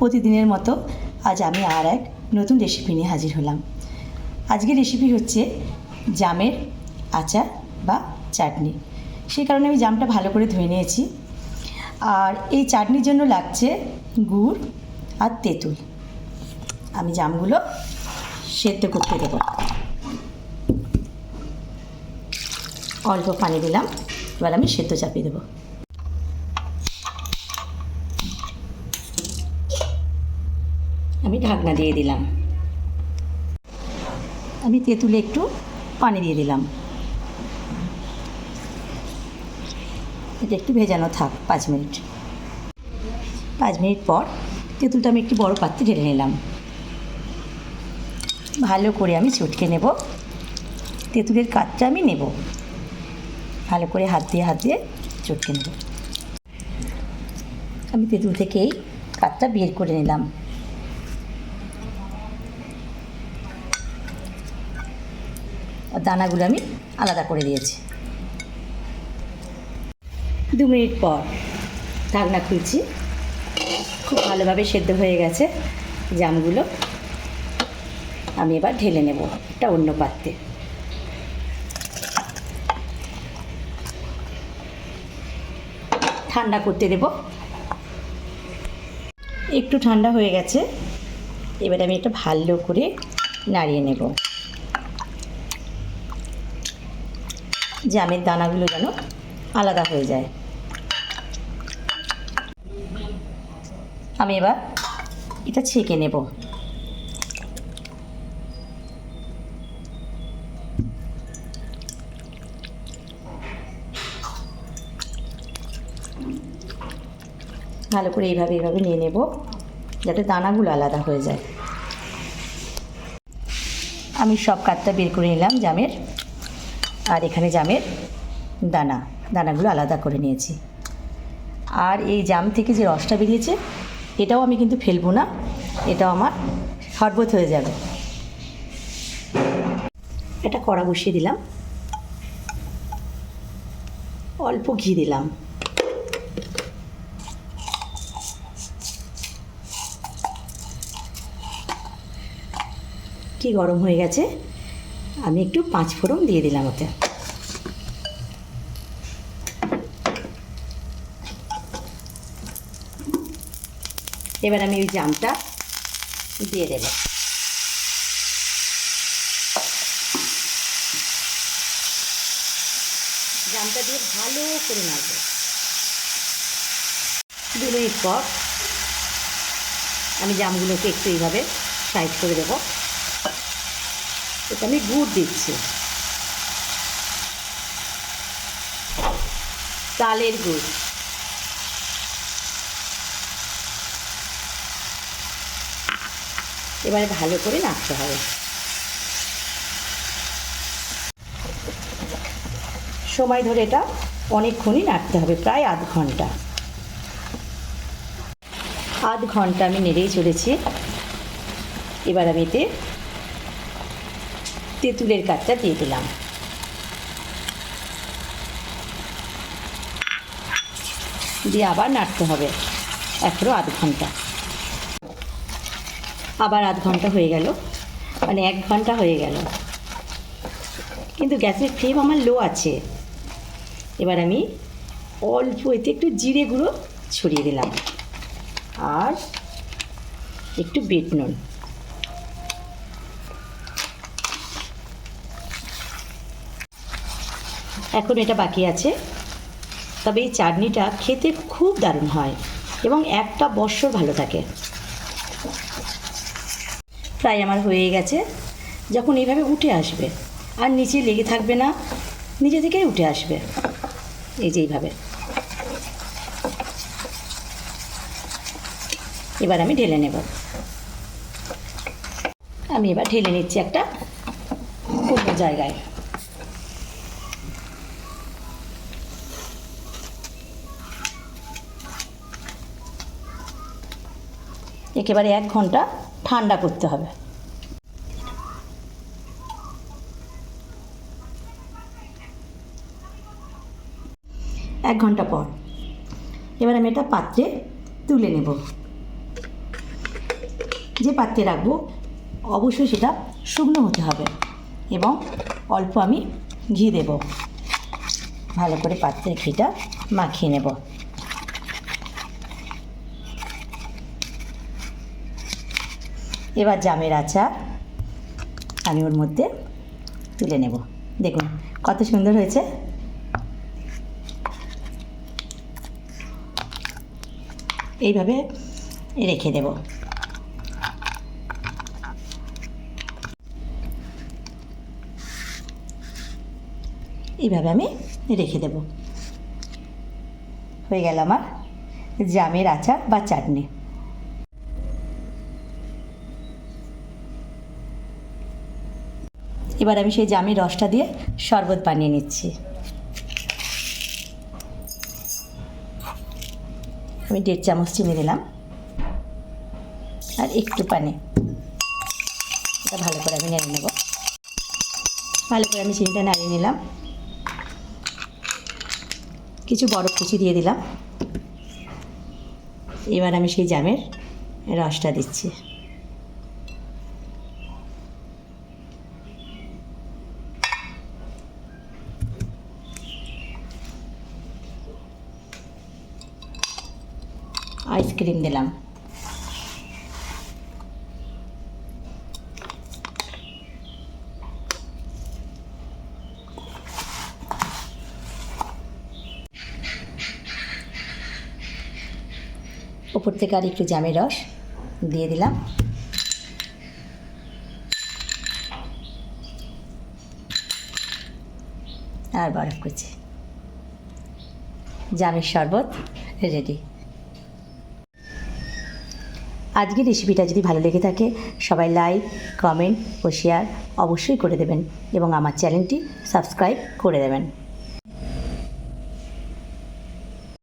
প্রতিদিনের মতো আজ আমি আর এক নতুন রেসিপি নিয়ে হাজির হলাম। আজকের রেসিপি হচ্ছে জামের আচার বা চাটনি। সেই কারণে আমি জামটা ভালো করে ধুয়ে নিয়েছি। আর এই চাটনির জন্য লাগছে গুড় আর তেঁতুল। আমি জামগুলো সেদ্ধ করতে দেবো। অল্প পানি দিলাম। এবার আমি সেদ্ধ চাপিয়ে দেবো। আমি ঢাকনা দিয়ে দিলাম। আমি তেঁতুলে একটু পানি দিয়ে দিলাম। এটা একটু ভেজানো থাক, পাঁচ মিনিট। পাঁচ মিনিট পর তেঁতুলটা আমি একটি বড় পাত্রে ঢেলে নিলাম। ভালো করে আমি চটকে নেব। তেঁতুলের কাঠটা আমি নেব। ভালো করে হাত দিয়ে হাত দিয়ে চটকে নেব। আমি তেঁতুল থেকেই কাঠটা বের করে নিলাম। দানাগুলো আমি আলাদা করে দিয়েছি। দু মিনিট পর ঢাকনা খুলছি। খুব ভালোভাবে সেদ্ধ হয়ে গেছে জামগুলো। আমি এবার ঢেলে নেব একটা অন্য পাত্রে। ঠান্ডা করতে দেব। একটু ঠান্ডা হয়ে গেছে। এবার আমি এটা ভালো করে নাড়িয়ে নেব। জামের দানাগুলো যেন আলাদা হয়ে যায়। আমি এবার এটা ছেঁকে নেব। ভালো করে এইভাবে এইভাবে নিয়ে নেব, যাতে দানাগুলো আলাদা হয়ে যায়। আমি সব কাঠটা বের করে নিলাম জামের আর এখানে জামের দানা, দানাগুলো আলাদা করে নিয়েছি। আর এই জাম থেকে যে রসটা বেরিয়েছে, এটাও আমি কিন্তু ফেলব না, এটাও আমার শরবত হয়ে যাবে। এটা কড়া বসিয়ে দিলাম। অল্প ঘি দিলাম। কি গরম হয়ে গেছে, আমি একটু পাঁচ ফোড়ন দিয়ে দিলাম ওতে। এবার আমি ওই জামটা দিয়ে দেব। জামটা দিয়ে ভালো করে নাড়ব। দু মিনিট পর আমি জামগুলোকে একটু এইভাবে সাইড করে দেবো। এটা আমি গুড় দিচ্ছি। তালের গুড়। এবারে ভালো করে নাড়তে হবে। সময় ধরে এটা অনেকক্ষণই নাড়তে হবে, প্রায় আধ ঘণ্টা। আধ ঘণ্টা আমি নেড়েই চলেছি। এবার আমি এতে তেঁতুলের কাঠটা দিয়ে দিলাম। দিয়ে আবার নাড়তে হবে এখনও আধ ঘণ্টা। আবার আধ ঘণ্টা হয়ে গেল। মানে এক ঘণ্টা হয়ে গেল। কিন্তু গ্যাসের ফ্লেম আমার লো আছে। এবার আমি অল্প এতে একটু জিরে গুঁড়ো ছড়িয়ে দিলাম। আর একটু বেট নুন। এখন এটা বাকি আছে। তবে এই চাটনিটা খেতে খুব দারুণ হয় এবং একটা বৎসর ভালো থাকে। প্রায় আমার হয়ে গেছে। যখন এইভাবে উঠে আসবে, আর নিচে লেগে থাকবে না, নিজে থেকেই উঠে আসবে। এই যে এইভাবে। এবার আমি ঢেলে নেব। আমি এবার ঢেলে নিচ্ছি একটা অন্য জায়গায়। একেবারে এক ঘণ্টা ঠান্ডা করতে হবে। এক ঘণ্টা পর। এবার আমি এটা পাত্রে তুলে নেব। যে পাত্রে রাখব, অবশ্যই সেটা শুকনো হতে হবে এবং অল্প আমি ঘি দেব। ভালো করে পাত্রের ঘিটা মাখিয়ে নেব। এবার জামের আচার আমি ওর মধ্যে তুলে নেব। দেখুন কত সুন্দর হয়েছে। এইভাবে রেখে দেব। এইভাবে আমি রেখে দেব। হয়ে গেল আমার জামের আচার বা চাটনি। এবার আমি সেই জামের রসটা দিয়ে শরবত বানিয়ে নিচ্ছি। আমি দেড় চামচ চিনি দিলাম। আর একটু পানি। এটা ভালো করে আমি নেড়ে নেব। ভালো করে আমি চিনিটা নাড়িয়ে নিলাম। কিছু বরফ কুচি দিয়ে দিলাম। এবার আমি সেই জামের রসটা দিচ্ছি। আইসক্রিম দিলাম। ওপর থেকে আর একটু জামের রস দিয়ে দিলাম। আর বরফ কুচি। জামের শরবত রেডি। আজকের রেসিপিটা যদি ভালো লেগে থাকে, সবাই লাইক কমেন্ট ও শেয়ার অবশ্যই করে দেবেন এবং আমার চ্যানেলটি সাবস্ক্রাইব করে দেবেন।